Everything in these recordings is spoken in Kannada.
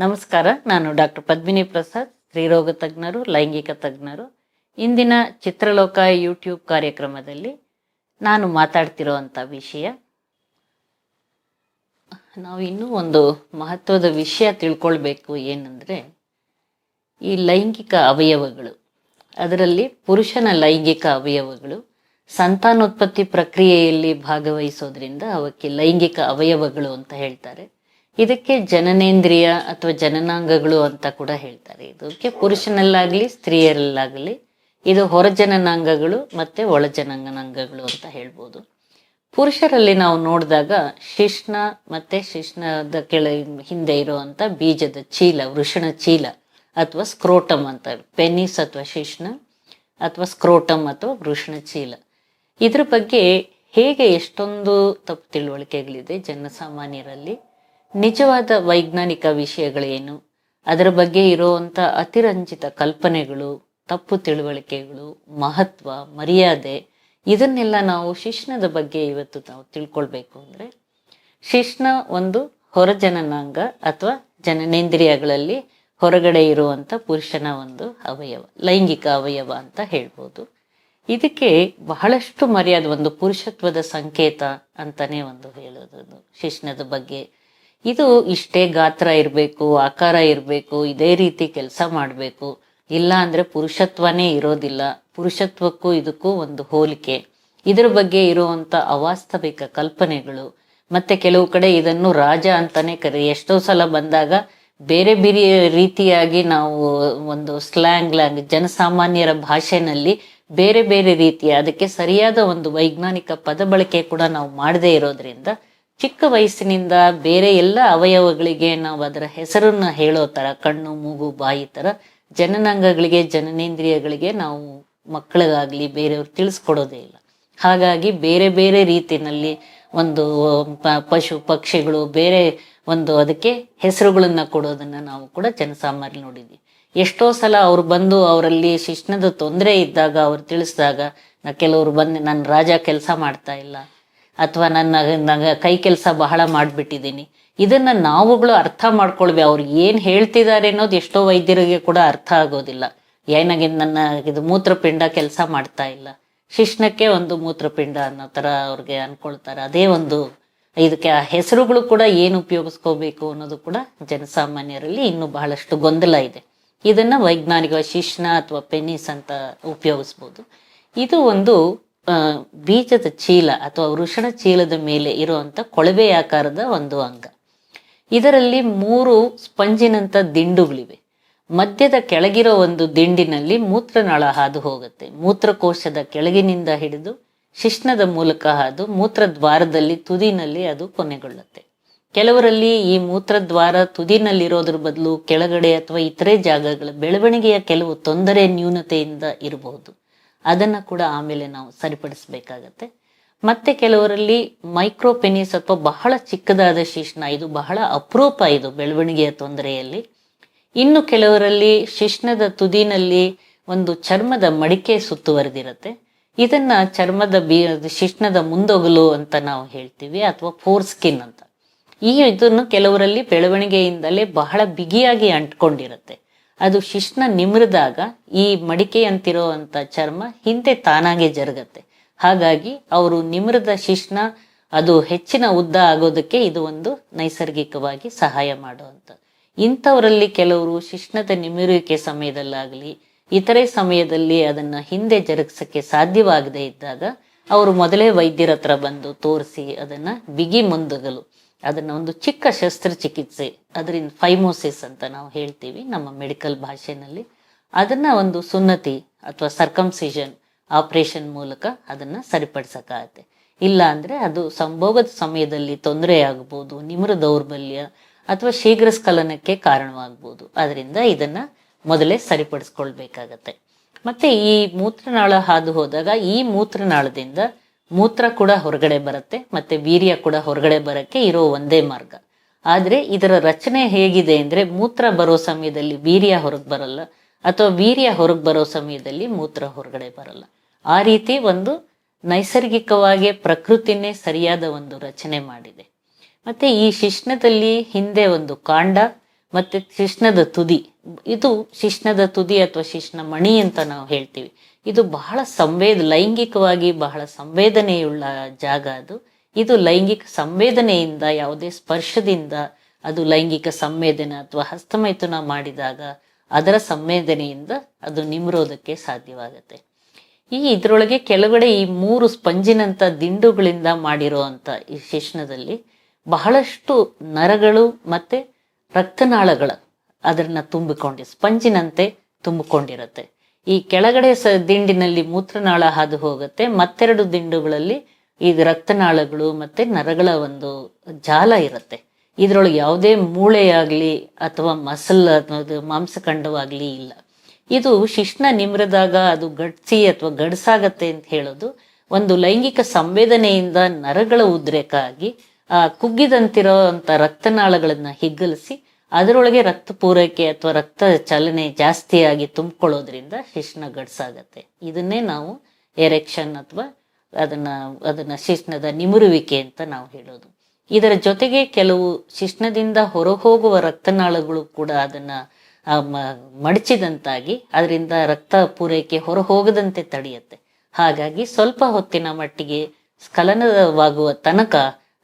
ನಮಸ್ಕಾರ, ನಾನು ಡಾಕ್ಟರ್ ಪದ್ಮಿನಿ ಪ್ರಸಾದ್, ಸ್ತ್ರೀರೋಗ ತಜ್ಞರು, ಲೈಂಗಿಕ ತಜ್ಞರು. ಇಂದಿನ ಚಿತ್ರಲೋಕ ಯೂಟ್ಯೂಬ್ ಕಾರ್ಯಕ್ರಮದಲ್ಲಿ ನಾನು ಮಾತಾಡ್ತಿರೋವಂಥ ವಿಷಯ. ನಾವು ಇನ್ನೂ ಒಂದು ಮಹತ್ವದ ವಿಷಯ ತಿಳ್ಕೊಳ್ಬೇಕು ಏನಂದರೆ, ಈ ಲೈಂಗಿಕ ಅವಯವಗಳು, ಅದರಲ್ಲಿ ಪುರುಷನ ಲೈಂಗಿಕ ಅವಯವಗಳು, ಸಂತಾನೋತ್ಪತ್ತಿ ಪ್ರಕ್ರಿಯೆಯಲ್ಲಿ ಭಾಗವಹಿಸೋದ್ರಿಂದ ಅವಕ್ಕೆ ಲೈಂಗಿಕ ಅವಯವಗಳು ಅಂತ ಹೇಳ್ತಾರೆ. ಇದಕ್ಕೆ ಜನನೇಂದ್ರಿಯ ಅಥವಾ ಜನನಾಂಗಗಳು ಅಂತ ಕೂಡ ಹೇಳ್ತಾರೆ. ಇದಕ್ಕೆ ಪುರುಷನಲ್ಲಾಗಲಿ, ಸ್ತ್ರೀಯರಲ್ಲಾಗಲಿ ಇದು ಹೊರಜನನಾಂಗಗಳು ಮತ್ತೆ ಒಳಜನನಾಂಗಗಳು ಅಂತ ಹೇಳ್ಬೋದು. ಪುರುಷರಲ್ಲಿ ನಾವು ನೋಡಿದಾಗ ಶಿಷ್ಣ ಮತ್ತೆ ಶಿಷ್ಣದ ಕೆಳ ಹಿಂದೆ ಇರುವಂಥ ಬೀಜದ ಚೀಲ, ವೃಷಣ ಚೀಲ ಅಥವಾ ಸ್ಕ್ರೋಟಮ್ ಅಂತ ಪೆನಿಸ್ ಅಥವಾ ಶಿಷ್ಣ ಅಥವಾ ಸ್ಕ್ರೋಟಮ್ ಅಥವಾ ವೃಷಣ ಚೀಲ. ಇದ್ರ ಬಗ್ಗೆ ಹೇಗೆ ಎಷ್ಟೊಂದು ತಪ್ಪು ತಿಳುವಳಿಕೆಗಳಿದೆ ಜನಸಾಮಾನ್ಯರಲ್ಲಿ ನಿಜವಾದ ವೈಜ್ಞಾನಿಕ ವಿಷಯಗಳೇನು? ಅದರ ಬಗ್ಗೆ ಇರುವಂತ ಅತಿರಂಜಿತ ಕಲ್ಪನೆಗಳು, ತಪ್ಪು ತಿಳುವಳಿಕೆಗಳು, ಮಹತ್ವ, ಮರ್ಯಾದೆ, ಇದನ್ನೆಲ್ಲ ನಾವು ಶಿಷ್ಣದ ಬಗ್ಗೆ ಇವತ್ತು ನಾವು ತಿಳ್ಕೊಳ್ಬೇಕು ಅಂದ್ರೆ, ಶಿಷ್ಣ ಒಂದು ಹೊರಜನನಾಂಗ ಅಥವಾ ಜನನೇಂದ್ರಿಯಗಳಲ್ಲಿ ಹೊರಗಡೆ ಇರುವಂತ ಪುರುಷನ ಒಂದು ಅವಯವ, ಲೈಂಗಿಕ ಅವಯವ ಅಂತ ಹೇಳ್ಬೋದು. ಇದಕ್ಕೆ ಬಹಳಷ್ಟು ಮರ್ಯಾದೆ, ಒಂದು ಪುರುಷತ್ವದ ಸಂಕೇತ ಅಂತಾನೆ ಒಂದು ಹೇಳೋದು ಶಿಷ್ಣದ ಬಗ್ಗೆ ಇದು ಇಷ್ಟೇ ಗಾತ್ರ ಇರಬೇಕು, ಆಕಾರ ಇರಬೇಕು, ಇದೇ ರೀತಿ ಕೆಲಸ ಮಾಡಬೇಕು. ಇಲ್ಲ ಅಂದ್ರೆ ಪುರುಷತ್ವನೇ ಇರೋದಿಲ್ಲ. ಪುರುಷತ್ವಕ್ಕೂ ಇದಕ್ಕೂ ಒಂದು ಹೋಲಿಕೆ. ಇದರ ಬಗ್ಗೆ ಇರುವಂತ ಅವಾಸ್ತವಿಕ ಕಲ್ಪನೆಗಳು. ಮತ್ತೆ ಕೆಲವು ಕಡೆ ಇದನ್ನು ರಾಜ ಅಂತಾನೆ ಕರಿ ಎಷ್ಟೋ ಸಲ ಬಂದಾಗ ಬೇರೆ ಬೇರೆ ರೀತಿಯಾಗಿ ನಾವು ಒಂದು ಸ್ಲ್ಯಾಂಗ್, ಲ್ಯಾಂಗ್, ಜನಸಾಮಾನ್ಯರ ಭಾಷೆನಲ್ಲಿ ಬೇರೆ ಬೇರೆ ರೀತಿಯ ಅದಕ್ಕೆ ಸರಿಯಾದ ಒಂದು ವೈಜ್ಞಾನಿಕ ಪದ ಕೂಡ ನಾವು ಮಾಡದೇ ಇರೋದ್ರಿಂದ ಚಿಕ್ಕ ವಯಸ್ಸಿನಿಂದ ಬೇರೆ ಎಲ್ಲ ಅವಯವಗಳಿಗೆ ನಾವು ಅದರ ಹೆಸರನ್ನ ಹೇಳೋ ತರ, ಕಣ್ಣು, ಮೂಗು, ಬಾಯಿ ತರ ಜನನಾಂಗಗಳಿಗೆ, ಜನನೇಂದ್ರಿಯಗಳಿಗೆ ನಾವು ಮಕ್ಕಳಿಗಾಗ್ಲಿ ಬೇರೆಯವ್ರು ತಿಳಿಸ್ಕೊಡೋದೇ ಇಲ್ಲ. ಹಾಗಾಗಿ ಬೇರೆ ಬೇರೆ ರೀತಿಯಲ್ಲಿ ಒಂದು ಪಶು, ಪಕ್ಷಿಗಳು ಬೇರೆ ಒಂದು ಅದಕ್ಕೆ ಹೆಸರುಗಳನ್ನು ಕೊಡೋದನ್ನ ನಾವು ಕೂಡ ಜನಸಾಮಾನ್ಯ ನೋಡಿದ್ವಿ. ಎಷ್ಟೋ ಸಲ ಅವ್ರು ಬಂದು ಅವರಲ್ಲಿ ಶಿಕ್ಷಣದ ತೊಂದರೆ ಇದ್ದಾಗ ಅವ್ರು ತಿಳಿಸಿದಾಗ, ನಾ ಕೆಲವರು ಬಂದು ನನ್ನ ರಾಜ ಕೆಲಸ ಮಾಡ್ತಾ ಇಲ್ಲ ಅಥವಾ ನನ್ನ ನನ್ನ ಕೈ ಕೆಲಸ ಬಹಳ ಮಾಡಿಬಿಟ್ಟಿದ್ದೀನಿ. ಇದನ್ನ ನಾವುಗಳು ಅರ್ಥ ಮಾಡ್ಕೊಳ್ವೆ. ಅವ್ರು ಏನು ಹೇಳ್ತಿದ್ದಾರೆ ಅನ್ನೋದು ಎಷ್ಟೋ ವೈದ್ಯರಿಗೆ ಕೂಡ ಅರ್ಥ ಆಗೋದಿಲ್ಲ. ಏನಾಗಿ ನನ್ನ ಇದು ಮೂತ್ರಪಿಂಡ ಕೆಲಸ ಮಾಡ್ತಾ ಇಲ್ಲ. ಶಿಶ್ನಕ್ಕೆ ಒಂದು ಮೂತ್ರಪಿಂಡ ಅನ್ನೋ ಥರ ಅವ್ರಿಗೆ ಅನ್ಕೊಳ್ತಾರೆ. ಅದೇ ಒಂದು ಇದಕ್ಕೆ ಆ ಹೆಸರುಗಳು ಕೂಡ ಏನು ಉಪಯೋಗಿಸ್ಕೋಬೇಕು ಅನ್ನೋದು ಕೂಡ ಜನಸಾಮಾನ್ಯರಲ್ಲಿ ಇನ್ನೂ ಬಹಳಷ್ಟು ಗೊಂದಲ ಇದೆ. ಇದನ್ನ ವೈಜ್ಞಾನಿಕ ಶಿಶ್ನ ಅಥವಾ ಪೆನಿಸ್ ಅಂತ ಉಪಯೋಗಿಸ್ಬೋದು. ಇದು ಒಂದು ಬೀಜದ ಚೀಲ ಅಥವಾ ವೃಷಣ ಚೀಲದ ಮೇಲೆ ಇರುವಂತ ಕೊಳವೆ ಆಕಾರದ ಒಂದು ಅಂಗ. ಇದರಲ್ಲಿ ಮೂರು ಸ್ಪಂಜಿನಂತ ದಿಂಡುಗಳಿವೆ. ಮಧ್ಯದ ಕೆಳಗಿರೋ ಒಂದು ದಿಂಡಿನಲ್ಲಿ ಮೂತ್ರನಾಳ ಹಾದು ಹೋಗುತ್ತೆ. ಮೂತ್ರಕೋಶದ ಕೆಳಗಿನಿಂದ ಹಿಡಿದು ಶಿಶ್ನದ ಮೂಲಕ ಹಾದು ಮೂತ್ರದ್ವಾರದಲ್ಲಿ ತುದಿನಲ್ಲಿ ಅದು ಕೊನೆಗೊಳ್ಳುತ್ತೆ. ಕೆಲವರಲ್ಲಿ ಈ ಮೂತ್ರದ್ವಾರ ತುದಿನಲ್ಲಿರೋದ್ರ ಬದಲು ಕೆಳಗಡೆ ಅಥವಾ ಇತರೆ ಜಾಗಗಳ ಬೆಳವಣಿಗೆಯ ಕೆಲವು ತೊಂದರೆ ನ್ಯೂನತೆಯಿಂದ ಇರಬಹುದು. ಅದನ್ನ ಕೂಡ ಆಮೇಲೆ ನಾವು ಸರಿಪಡಿಸಬೇಕಾಗತ್ತೆ. ಮತ್ತೆ ಕೆಲವರಲ್ಲಿ ಮೈಕ್ರೋಪೆನಿಸ್ ಅಥವಾ ಬಹಳ ಚಿಕ್ಕದಾದ ಶಿಶ್ನ, ಇದು ಬಹಳ ಅಪರೂಪ ಇದು ಬೆಳವಣಿಗೆಯ ತೊಂದರೆಯಲ್ಲಿ. ಇನ್ನು ಕೆಲವರಲ್ಲಿ ಶಿಶ್ನದ ತುದಿನಲ್ಲಿ ಒಂದು ಚರ್ಮದ ಮಡಿಕೆ ಸುತ್ತುವರೆದಿರುತ್ತೆ. ಇದನ್ನ ಚರ್ಮದ ಬೀ, ಶಿಶ್ನದ ಮುಂದೊಗಲು ಅಂತ ನಾವು ಹೇಳ್ತೀವಿ, ಅಥವಾ ಫೋರ್ ಸ್ಕಿನ್ ಅಂತ. ಈ ಇದನ್ನು ಕೆಲವರಲ್ಲಿ ಬೆಳವಣಿಗೆಯಿಂದಲೇ ಬಹಳ ಬಿಗಿಯಾಗಿ ಅಂಟ್ಕೊಂಡಿರುತ್ತೆ. ಅದು ಶಿಶ್ನ ನಿಮ್ರದಾಗ ಈ ಮಡಿಕೆಯಂತಿರುವಂತ ಚರ್ಮ ಹಿಂದೆ ತಾನಾಗೆ ಜರುಗತ್ತೆ. ಹಾಗಾಗಿ ಅವರು ನಿಮ್ರದ ಶಿಶ್ನ ಅದು ಹೆಚ್ಚಿನ ಉದ್ದ ಆಗೋದಕ್ಕೆ ಇದು ಒಂದು ನೈಸರ್ಗಿಕವಾಗಿ ಸಹಾಯ ಮಾಡುವಂತ. ಇಂಥವರಲ್ಲಿ ಕೆಲವರು ಶಿಶ್ನದ ನಿಮಿರುವಿಕೆ ಸಮಯದಲ್ಲಾಗಲಿ, ಇತರೆ ಸಮಯದಲ್ಲಿ ಅದನ್ನ ಹಿಂದೆ ಜರುಗಿಸಕ್ಕೆ ಸಾಧ್ಯವಾಗದೇ ಇದ್ದಾಗ, ಅವರು ಮೊದಲೇ ವೈದ್ಯರ ಹತ್ರ ಬಂದು ತೋರಿಸಿ ಅದನ್ನ ಬಿಗಿ ಮುಂದಗಲು. ಅದನ್ನ ಒಂದು ಚಿಕ್ಕ ಶಸ್ತ್ರಚಿಕಿತ್ಸೆ ಅದರಿಂದ ಫೈಮೋಸಿಸ್ ಅಂತ ನಾವು ಹೇಳ್ತೀವಿ ನಮ್ಮ ಮೆಡಿಕಲ್ ಭಾಷೆನಲ್ಲಿ. ಅದನ್ನ ಒಂದು ಸುನ್ನತಿ ಅಥವಾ ಸರ್ಕಮ್ಸಿಷನ್ ಆಪರೇಷನ್ ಮೂಲಕ ಅದನ್ನ ಸರಿಪಡಿಸಕ್ಕಾಗತ್ತೆ. ಇಲ್ಲ ಅಂದ್ರೆ ಅದು ಸಂಭೋಗದ ಸಮಯದಲ್ಲಿ ತೊಂದರೆ ಆಗಬಹುದು ನಿಮ್ರ ದೌರ್ಬಲ್ಯ ಅಥವಾ ಶೀಘ್ರ ಸ್ಖಲನಕ್ಕೆ ಕಾರಣವಾಗಬಹುದು ಅದರಿಂದ ಇದನ್ನ ಮೊದಲೇ ಸರಿಪಡಿಸ್ಕೊಳ್ಬೇಕಾಗತ್ತೆ. ಮತ್ತೆ ಈ ಮೂತ್ರನಾಳ ಹಾದು ಹೋದಾಗ ಈ ಮೂತ್ರನಾಳದಿಂದ ಮೂತ್ರ ಕೂಡ ಹೊರಗಡೆ ಬರುತ್ತೆ, ಮತ್ತೆ ವೀರ್ಯ ಕೂಡ ಹೊರಗಡೆ ಬರಕ್ಕೆ ಇರೋ ಒಂದೇ ಮಾರ್ಗ. ಆದ್ರೆ ಇದರ ರಚನೆ ಹೇಗಿದೆ ಅಂದ್ರೆ ಮೂತ್ರ ಬರೋ ಸಮಯದಲ್ಲಿ ವೀರ್ಯ ಹೊರಗೆ ಬರಲ್ಲ, ಅಥವಾ ವೀರ್ಯ ಹೊರಗೆ ಬರೋ ಸಮಯದಲ್ಲಿ ಮೂತ್ರ ಹೊರಗಡೆ ಬರಲ್ಲ. ಆ ರೀತಿ ಒಂದು ನೈಸರ್ಗಿಕವಾಗಿ ಪ್ರಕೃತಿನೇ ಸರಿಯಾದ ಒಂದು ರಚನೆ ಮಾಡಿದೆ. ಮತ್ತೆ ಈ ಶಿಷ್ಣದಲ್ಲಿ ಹಿಂದೆ ಒಂದು ಕಾಂಡ, ಮತ್ತೆ ಶಿಶ್ನದ ತುದಿ. ಇದು ಶಿಷ್ಣದ ತುದಿ ಅಥವಾ ಶಿಷ್ಣ ಮಣಿ ಅಂತ ನಾವು ಹೇಳ್ತೀವಿ. ಇದು ಬಹಳ ಸಂವೇದ, ಲೈಂಗಿಕವಾಗಿ ಬಹಳ ಸಂವೇದನೆಯುಳ್ಳ ಜಾಗ ಅದು. ಇದು ಲೈಂಗಿಕ ಸಂವೇದನೆಯಿಂದ, ಯಾವುದೇ ಸ್ಪರ್ಶದಿಂದ ಅದು ಲೈಂಗಿಕ ಸಂವೇದನೆ ಅಥವಾ ಹಸ್ತಮೈಥುನ ಮಾಡಿದಾಗ ಅದರ ಸಂವೇದನೆಯಿಂದ ಅದು ನಿಮ್ರೋದಕ್ಕೆ ಸಾಧ್ಯವಾಗುತ್ತೆ. ಈ ಇದರೊಳಗೆ ಕೆಳಗಡೆ ಈ ಮೂರು ಸ್ಪಂಜಿನಂತ ದಿಂಡುಗಳಿಂದ ಮಾಡಿರುವಂತ ಈ ಶಿಶ್ನದಲ್ಲಿ ಬಹಳಷ್ಟು ನರಗಳು ಮತ್ತೆ ರಕ್ತನಾಳಗಳ ಅದನ್ನ ತುಂಬಿಕೊಂಡಿ ಸ್ಪಂಜಿನಂತೆ ತುಂಬಿಕೊಂಡಿರುತ್ತೆ. ಈ ಕೆಳಗಡೆ ಸ ದಿಂಡಿನಲ್ಲಿ ಮೂತ್ರನಾಳ ಹಾದು ಹೋಗುತ್ತೆ. ಮತ್ತೆರಡು ದಿಂಡುಗಳಲ್ಲಿ ಈ ರಕ್ತನಾಳಗಳು ಮತ್ತೆ ನರಗಳ ಒಂದು ಜಾಲ ಇರುತ್ತೆ. ಇದರೊಳಗೆ ಯಾವುದೇ ಮೂಳೆಯಾಗ್ಲಿ ಅಥವಾ ಮಸಲ್ ಅನ್ನೋದು ಮಾಂಸಖಂಡವಾಗ್ಲಿ ಇಲ್ಲ. ಇದು ಶಿಶ್ನ ನಿಮ್ರದಾಗ ಅದು ಗಡ್ಸಿ ಅಥವಾ ಗಡ್ಸಾಗತ್ತೆ ಅಂತ ಹೇಳೋದು. ಒಂದು ಲೈಂಗಿಕ ಸಂವೇದನೆಯಿಂದ ನರಗಳ ಉದ್ರೇಕ ಆಗಿ, ಆ ಕುಗ್ಗಿದಂತಿರೋ ಅಂತ ರಕ್ತನಾಳಗಳನ್ನ ಹಿಗ್ಗಲಿಸಿ ಅದರೊಳಗೆ ರಕ್ತ ಪೂರೈಕೆ ಅಥವಾ ರಕ್ತ ಚಲನೆ ಜಾಸ್ತಿಯಾಗಿ ತುಂಬಿಕೊಳ್ಳೋದ್ರಿಂದ ಶಿಶ್ನ ಗಡ್ಸಾಗತ್ತೆ. ಇದನ್ನೇ ನಾವು ಎರೆಕ್ಷನ್ ಅಥವಾ ಅದನ್ನ ಅದನ್ನ ಶಿಶ್ನದ ನಿಮುರುವಿಕೆ ಅಂತ ನಾವು ಹೇಳೋದು. ಇದರ ಜೊತೆಗೆ ಕೆಲವು ಶಿಶ್ನದಿಂದ ಹೊರಹೋಗುವ ರಕ್ತನಾಳಗಳು ಕೂಡ ಅದನ್ನ ಮಡಚಿದಂತಾಗಿ ಅದರಿಂದ ರಕ್ತ ಪೂರೈಕೆ ಹೊರ ಹೋಗದಂತೆ ತಡೆಯುತ್ತೆ. ಹಾಗಾಗಿ ಸ್ವಲ್ಪ ಹೊತ್ತಿನ ಮಟ್ಟಿಗೆ ಸ್ಖಲನವಾಗುವ ತನಕ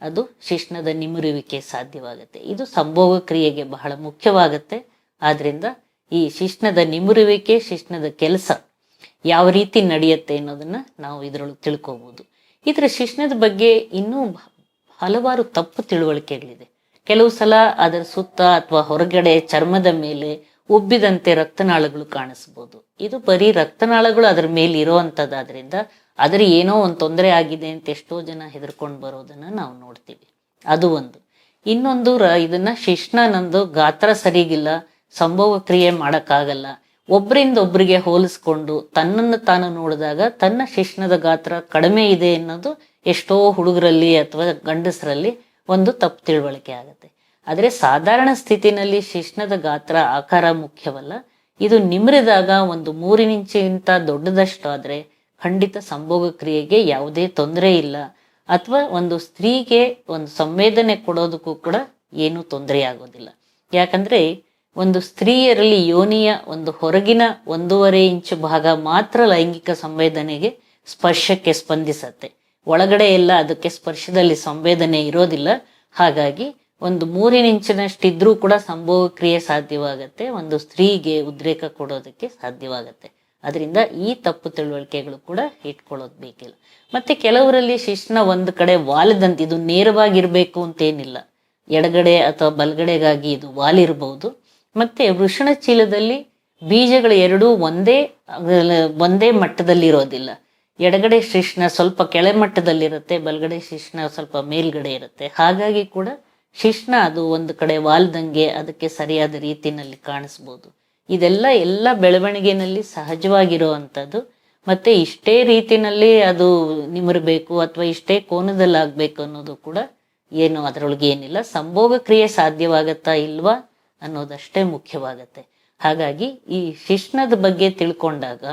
ಅದು ಶಿಶ್ನದ ನಿಮುರುವಿಕೆ ಸಾಧ್ಯವಾಗುತ್ತೆ. ಇದು ಸಂಭೋಗ ಕ್ರಿಯೆಗೆ ಬಹಳ ಮುಖ್ಯವಾಗುತ್ತೆ. ಆದ್ರಿಂದ ಈ ಶಿಶ್ನದ ನಿಮುರುವಿಕೆ ಶಿಶ್ನದ ಕೆಲಸ ಯಾವ ರೀತಿ ನಡೆಯುತ್ತೆ ಅನ್ನೋದನ್ನ ನಾವು ಇದರೊಳಗೆ ತಿಳ್ಕೋಬಹುದು ಇದರ ಶಿಶ್ನದ ಬಗ್ಗೆ ಇನ್ನೂ ಹಲವಾರು ತಪ್ಪು ತಿಳುವಳಿಕೆಗಳಿದೆ. ಕೆಲವು ಸಲ ಅದರ ಸುತ್ತ ಅಥವಾ ಹೊರಗಡೆ ಚರ್ಮದ ಮೇಲೆ ಉಬ್ಬಿದಂತೆ ರಕ್ತನಾಳಗಳು ಕಾಣಿಸ್ಬೋದು. ಇದು ಬರೀ ರಕ್ತನಾಳಗಳು ಅದರ ಮೇಲೆ ಇರೋವಂಥದ್ದಾದ್ರಿಂದ ಅದರ ಏನೋ ಒಂದು ತೊಂದರೆ ಆಗಿದೆ ಅಂತ ಎಷ್ಟೋ ಜನ ಹೆದರ್ಕೊಂಡು ಬರೋದನ್ನ ನಾವು ನೋಡ್ತೀವಿ. ಅದು ಒಂದು. ಇನ್ನೊಂದು ರ, ಇದನ್ನ ಶಿಷ್ಣನಂದು ನಂದು ಗಾತ್ರ ಸರಿಗಿಲ್ಲ, ಸಂಭವ ಕ್ರಿಯೆ ಮಾಡಕ್ಕಾಗಲ್ಲ. ಒಬ್ಬರಿಂದ ಒಬ್ಬರಿಗೆ ಹೋಲಿಸ್ಕೊಂಡು ತನ್ನನ್ನು ತಾನು ನೋಡಿದಾಗ ತನ್ನ ಶಿಷ್ಣದ ಗಾತ್ರ ಕಡಿಮೆ ಇದೆ ಅನ್ನೋದು ಎಷ್ಟೋ ಹುಡುಗರಲ್ಲಿ ಅಥವಾ ಗಂಡಸರಲ್ಲಿ ಒಂದು ತಪ್ಪು ತಿಳುವಳಿಕೆ ಆಗುತ್ತೆ. ಆದರೆ ಸಾಧಾರಣ ಸ್ಥಿತಿನಲ್ಲಿ ಶಿಷ್ಣದ ಗಾತ್ರ ಆಕಾರ ಮುಖ್ಯವಲ್ಲ. ಇದು ನಿಮ್ರಿದಾಗ ಒಂದು ಮೂರಿನಿಂಚಿಗಿಂತ ದೊಡ್ಡದಷ್ಟು ಆದ್ರೆ ಖಂಡಿತ ಸಂಭೋಗ ಕ್ರಿಯೆಗೆ ಯಾವುದೇ ತೊಂದರೆ ಇಲ್ಲ. ಅಥವಾ ಒಂದು ಸ್ತ್ರೀಗೆ ಒಂದು ಸಂವೇದನೆ ಕೊಡೋದಕ್ಕೂ ಕೂಡ ಏನೂ ತೊಂದರೆ ಆಗೋದಿಲ್ಲ. ಯಾಕಂದ್ರೆ ಒಂದು ಸ್ತ್ರೀಯರಲ್ಲಿ ಯೋನಿಯ ಒಂದು ಹೊರಗಿನ ಒಂದೂವರೆ ಇಂಚು ಭಾಗ ಮಾತ್ರ ಲೈಂಗಿಕ ಸಂವೇದನೆಗೆ ಸ್ಪರ್ಶಕ್ಕೆ ಸ್ಪಂದಿಸತ್ತೆ. ಒಳಗಡೆ ಎಲ್ಲ ಅದಕ್ಕೆ ಸ್ಪರ್ಶದಲ್ಲಿ ಸಂವೇದನೆ ಇರೋದಿಲ್ಲ. ಹಾಗಾಗಿ ಒಂದು ಮೂರಿನ ಇಂಚಿನಷ್ಟಿದ್ರೂ ಕೂಡ ಸಂಭೋಗ ಕ್ರಿಯೆ ಸಾಧ್ಯವಾಗತ್ತೆ. ಒಂದು ಸ್ತ್ರೀಗೆ ಉದ್ರೇಕ ಕೊಡೋದಕ್ಕೆ ಸಾಧ್ಯವಾಗತ್ತೆ. ಅದರಿಂದ ಈ ತಪ್ಪು ತಿಳುವಳಿಕೆಗಳು ಕೂಡ ಇಟ್ಕೊಳ್ಳೋದು ಬೇಕಿಲ್ಲ. ಮತ್ತೆ ಕೆಲವರಲ್ಲಿ ಶಿಶ್ನ ಒಂದು ಕಡೆ ವಾಲದಂತೆ ಇದು ನೇರವಾಗಿರ್ಬೇಕು ಅಂತೇನಿಲ್ಲ. ಎಡಗಡೆ ಅಥವಾ ಬಲಗಡೆಗಾಗಿ ಇದು ವಾಲಿರಬಹುದು ಮತ್ತೆ ವೃಷಣ ಚೀಲದಲ್ಲಿ ಬೀಜಗಳು ಎರಡೂ ಒಂದೇ ಒಂದೇ ಮಟ್ಟದಲ್ಲಿ ಇರೋದಿಲ್ಲ. ಎಡಗಡೆ ಶಿಶ್ನ ಸ್ವಲ್ಪ ಕೆಳ ಮಟ್ಟದಲ್ಲಿರುತ್ತೆ, ಬಲಗಡೆ ಶಿಶ್ನ ಸ್ವಲ್ಪ ಮೇಲ್ಗಡೆ ಇರುತ್ತೆ. ಹಾಗಾಗಿ ಕೂಡ ಶಿಶ್ನ ಅದು ಒಂದು ಕಡೆ ವಾಲ್ದಂಗೆ ಅದಕ್ಕೆ ಸರಿಯಾದ ರೀತಿನಲ್ಲಿ ಕಾಣಿಸ್ಬೋದು. ಇದೆಲ್ಲ ಎಲ್ಲ ಬೆಳವಣಿಗೆನಲ್ಲಿ ಸಹಜವಾಗಿರುವಂಥದ್ದು. ಮತ್ತೆ ಇಷ್ಟೇ ರೀತಿನಲ್ಲಿ ಅದು ನಿಮರಬೇಕು ಅಥವಾ ಇಷ್ಟೇ ಕೋನದಲ್ಲಿ ಆಗ್ಬೇಕು ಅನ್ನೋದು ಕೂಡ ಏನು ಅದರೊಳಗೆ ಏನಿಲ್ಲ. ಸಂಭೋಗ ಕ್ರಿಯೆ ಸಾಧ್ಯವಾಗತ್ತಾ ಇಲ್ವಾ ಅನ್ನೋದಷ್ಟೇ ಮುಖ್ಯವಾಗತ್ತೆ. ಹಾಗಾಗಿ ಈ ಶಿಶ್ನದ ಬಗ್ಗೆ ತಿಳ್ಕೊಂಡಾಗ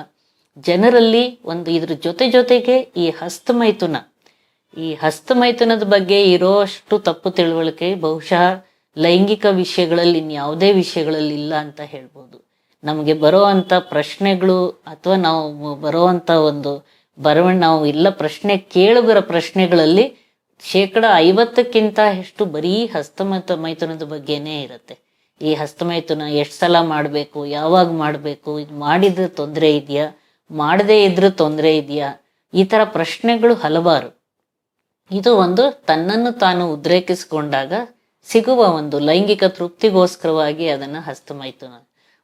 ಜನರಲ್ಲಿ ಒಂದು ಇದ್ರ ಜೊತೆ ಜೊತೆಗೆ ಈ ಹಸ್ತಮೈಥುನ, ಈ ಹಸ್ತಮೈಥುನದ ಬಗ್ಗೆ ಇರೋಷ್ಟು ತಪ್ಪು ತಿಳುವಳಿಕೆ ಬಹುಶಃ ಲೈಂಗಿಕ ವಿಷಯಗಳಲ್ಲಿ ಇನ್ಯಾವುದೇ ವಿಷಯಗಳಲ್ಲಿ ಇಲ್ಲ ಅಂತ ಹೇಳ್ಬೋದು. ನಮಗೆ ಬರುವಂಥ ಪ್ರಶ್ನೆಗಳು ಅಥವಾ ನಾವು ಬರುವಂಥ ಒಂದು ಬರವಣ, ನಾವು ಇಲ್ಲ ಪ್ರಶ್ನೆ ಕೇಳುಗರ ಪ್ರಶ್ನೆಗಳಲ್ಲಿ ಶೇಕಡ ಐವತ್ತಕ್ಕಿಂತ ಎಷ್ಟು ಬರೀ ಹಸ್ತಮೈತ, ಮೈಥುನದ ಬಗ್ಗೆನೇ ಇರುತ್ತೆ. ಈ ಹಸ್ತಮೈಥುನ ಎಷ್ಟು ಸಲ ಮಾಡಬೇಕು, ಯಾವಾಗ ಮಾಡಬೇಕು, ಇದು ಮಾಡಿದ್ರೆ ತೊಂದರೆ ಇದೆಯಾ, ಮಾಡದೇ ಇದ್ರೂ ತೊಂದರೆ ಇದೆಯಾ, ಈ ಥರ ಪ್ರಶ್ನೆಗಳು ಹಲವಾರು. ಇದು ಒಂದು ತನ್ನನ್ನು ತಾನು ಉದ್ರೇಕಿಸಿಕೊಂಡಾಗ ಸಿಗುವ ಒಂದು ಲೈಂಗಿಕ ತೃಪ್ತಿಗೋಸ್ಕರವಾಗಿ ಅದನ್ನು ಹಸ್ತಮೈಥುನ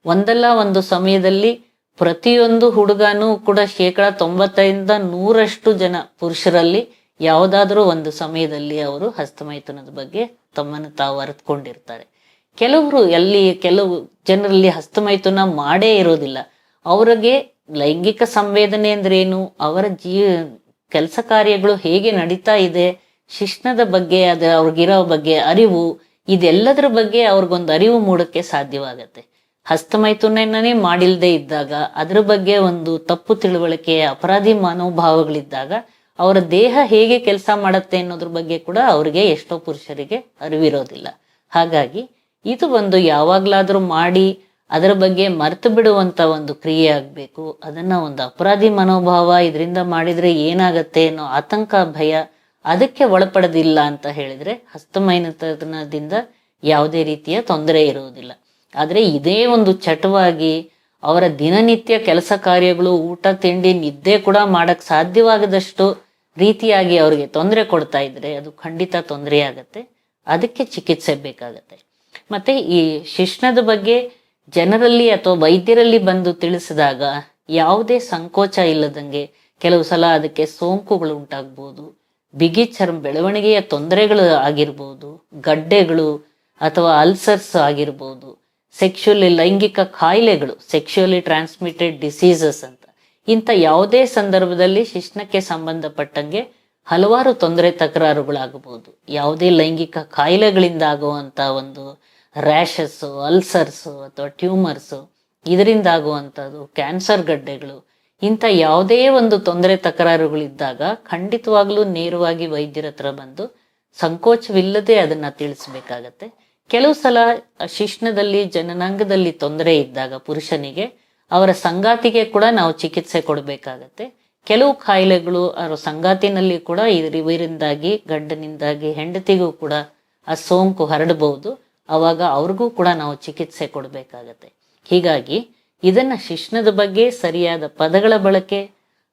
ಒಂದಲ್ಲ ಒಂದು ಸಮಯದಲ್ಲಿ ಪ್ರತಿಯೊಂದು ಹುಡುಗನೂ ಕೂಡ ಶೇಕಡ ತೊಂಬತ್ತರಿಂದ ನೂರಷ್ಟು ಜನ ಪುರುಷರಲ್ಲಿ ಯಾವುದಾದ್ರೂ ಒಂದು ಸಮಯದಲ್ಲಿ ಅವರು ಹಸ್ತಮೈಥುನದ ಬಗ್ಗೆ ತಮ್ಮನ್ನು ತಾವು ಅರಿತುಕೊಂಡಿರ್ತಾರೆ. ಕೆಲವರು ಎಲ್ಲಿ, ಕೆಲವು ಜನರಲ್ಲಿ ಹಸ್ತಮೈಥುನ ಮಾಡೇ ಇರೋದಿಲ್ಲ. ಅವರಿಗೆ ಲೈಂಗಿಕ ಸಂವೇದನೆ ಅಂದ್ರೇನು? ಅವರ ಜೀ, ಕೆಲಸ ಕಾರ್ಯಗಳು ಹೇಗೆ ನಡೀತಾ ಇದೆ? ಶಿಕ್ಷಣದ ಬಗ್ಗೆ, ಅದ ಅವ್ರಿಗಿರೋ ಬಗ್ಗೆ ಅರಿವು, ಇದೆಲ್ಲದರ ಬಗ್ಗೆ ಅವ್ರಿಗೊಂದು ಅರಿವು ಮೂಡಕ್ಕೆ ಸಾಧ್ಯವಾಗತ್ತೆ. ಹಸ್ತಮೈಥುನನೇ ಮಾಡಿಲ್ಲದೆ ಇದ್ದಾಗ, ಅದರ ಬಗ್ಗೆ ಒಂದು ತಪ್ಪು ತಿಳುವಳಿಕೆಯ ಅಪರಾಧಿ ಮನೋಭಾವಗಳಿದ್ದಾಗ, ಅವರ ದೇಹ ಹೇಗೆ ಕೆಲಸ ಮಾಡುತ್ತೆ ಅನ್ನೋದ್ರ ಬಗ್ಗೆ ಕೂಡ ಅವರಿಗೆ ಎಷ್ಟೋ ಪುರುಷರಿಗೆ ಅರಿವಿರೋದಿಲ್ಲ. ಹಾಗಾಗಿ, ಇದು ಒಂದು ಯಾವಾಗ್ಲಾದ್ರೂ ಮಾಡಿ, ಅದರ ಬಗ್ಗೆ ಮರೆತು ಬಿಡುವಂತ ಒಂದು ಕ್ರಿಯೆ ಆಗ್ಬೇಕು. ಅದನ್ನ ಒಂದು ಅಪರಾಧಿ ಮನೋಭಾವ ಇದರಿಂದ ಮಾಡಿದ್ರೆ ಏನಾಗತ್ತೆ ಅನ್ನೋ ಆತಂಕ, ಭಯ ಅದಕ್ಕೆ ಒಳಪಡದಿಲ್ಲ ಅಂತ ಹೇಳಿದ್ರೆ ಹಸ್ತಮೈನತನದಿಂದ ಯಾವುದೇ ರೀತಿಯ ತೊಂದರೆ ಇರುವುದಿಲ್ಲ. ಆದ್ರೆ ಇದೇ ಒಂದು ಚಟವಾಗಿ ಅವರ ದಿನನಿತ್ಯ ಕೆಲಸ ಕಾರ್ಯಗಳು, ಊಟ, ತಿಂಡಿ, ನಿದ್ದೆ ಕೂಡ ಮಾಡಕ್ಕೆ ಸಾಧ್ಯವಾಗದಷ್ಟು ರೀತಿಯಾಗಿ ಅವರಿಗೆ ತೊಂದರೆ ಕೊಡ್ತಾ ಇದ್ರೆ ಅದು ಖಂಡಿತ ತೊಂದರೆ ಆಗತ್ತೆ ಅದಕ್ಕೆ ಚಿಕಿತ್ಸೆ ಬೇಕಾಗತ್ತೆ. ಮತ್ತೆ ಈ ಶಿಕ್ಷಣದ ಬಗ್ಗೆ ಜನರಲ್ಲಿ ಅಥವಾ ವೈದ್ಯರಲ್ಲಿ ಬಂದು ತಿಳಿಸಿದಾಗ ಯಾವುದೇ ಸಂಕೋಚ ಇಲ್ಲದಂಗೆ ಕೆಲವು ಸಲ ಅದಕ್ಕೆ ಸೋಂಕುಗಳು ಉಂಟಾಗ್ಬೋದು, ಬಿಗಿ ಚರ್ಮ ಬೆಳವಣಿಗೆಯ ತೊಂದರೆಗಳು ಆಗಿರ್ಬೋದು, ಗಡ್ಡೆಗಳು ಅಥವಾ ಅಲ್ಸರ್ಸ್ ಆಗಿರ್ಬೋದು ಸೆಕ್ಷುಲಿ ಲೈಂಗಿಕ ಕಾಯಿಲೆಗಳು ಸೆಕ್ಷುಲಿ ಟ್ರಾನ್ಸ್ಮಿಟೆಡ್ ಡಿಸೀಸಸ್ ಅಂತ. ಇಂಥ ಯಾವುದೇ ಸಂದರ್ಭದಲ್ಲಿ ಶಿಶ್ನಕ್ಕೆ ಸಂಬಂಧಪಟ್ಟಂಗೆ ಹಲವಾರು ತೊಂದರೆ ತಕರಾರುಗಳಾಗಬಹುದು. ಯಾವುದೇ ಲೈಂಗಿಕ ಕಾಯಿಲೆಗಳಿಂದ ಆಗುವಂತ ಒಂದು ರ್ಯಾಷಸ್ಸು ಅಲ್ಸರ್ಸ್ ಅಥವಾ ಟ್ಯೂಮರ್ಸ್ ಇದರಿಂದ ಆಗುವಂಥದ್ದು ಕ್ಯಾನ್ಸರ್ ಗಡ್ಡೆಗಳು, ಇಂಥ ಯಾವುದೇ ಒಂದು ತೊಂದರೆ ತಕರಾರುಗಳಿದ್ದಾಗ ಖಂಡಿತವಾಗ್ಲೂ ನೇರವಾಗಿ ವೈದ್ಯರ ಹತ್ರ ಬಂದು ಸಂಕೋಚವಿಲ್ಲದೆ ಅದನ್ನ ತಿಳಿಸ್ಬೇಕಾಗತ್ತೆ. ಕೆಲವು ಸಲ ಶಿಶ್ನದಲ್ಲಿ, ಜನನಾಂಗದಲ್ಲಿ ತೊಂದರೆ ಇದ್ದಾಗ ಪುರುಷನಿಗೆ ಅವರ ಸಂಗಾತಿಗೆ ಕೂಡ ನಾವು ಚಿಕಿತ್ಸೆ ಕೊಡಬೇಕಾಗತ್ತೆ. ಕೆಲವು ಕಾಯಿಲೆಗಳು ಅವರ ಸಂಗಾತಿನಲ್ಲಿ ಕೂಡ ಇವರಿಂದಾಗಿ, ಗಂಡನಿಂದಾಗಿ, ಹೆಂಡತಿಗೂ ಕೂಡ ಆ ಸೋಂಕು ಹರಡಬಹುದು. ಅವಾಗ ಅವ್ರಿಗೂ ಕೂಡ ನಾವು ಚಿಕಿತ್ಸೆ ಕೊಡಬೇಕಾಗತ್ತೆ. ಹೀಗಾಗಿ ಇದನ್ನ ಶಿಶ್ನದ ಬಗ್ಗೆ ಸರಿಯಾದ ಪದಗಳ ಬಳಕೆ,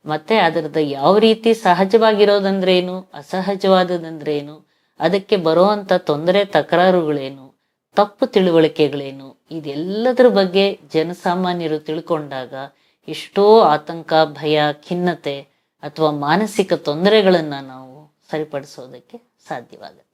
ಮತ್ತೆ ಅದರದ ಯಾವ ರೀತಿ ಸಹಜವಾಗಿರೋದಂದ್ರೇನು ಅಸಹಜವಾದದಂದ್ರೇನು ಅದಕ್ಕೆ ಬರುವಂತ ತೊಂದರೆ, ತಕರಾರುಗಳೇನು ತಪ್ಪು ತಿಳುವಳಿಕೆಗಳೇನು? ಇದೆಲ್ಲದರ ಬಗ್ಗೆ ಜನಸಾಮಾನ್ಯರು ತಿಳ್ಕೊಂಡಾಗ ಎಷ್ಟೋ ಆತಂಕ, ಭಯ, ಖಿನ್ನತೆ ಅಥವಾ ಮಾನಸಿಕ ತೊಂದರೆಗಳನ್ನು ನಾವು ಸರಿಪಡಿಸೋದಕ್ಕೆ ಸಾಧ್ಯವಾಗುತ್ತೆ.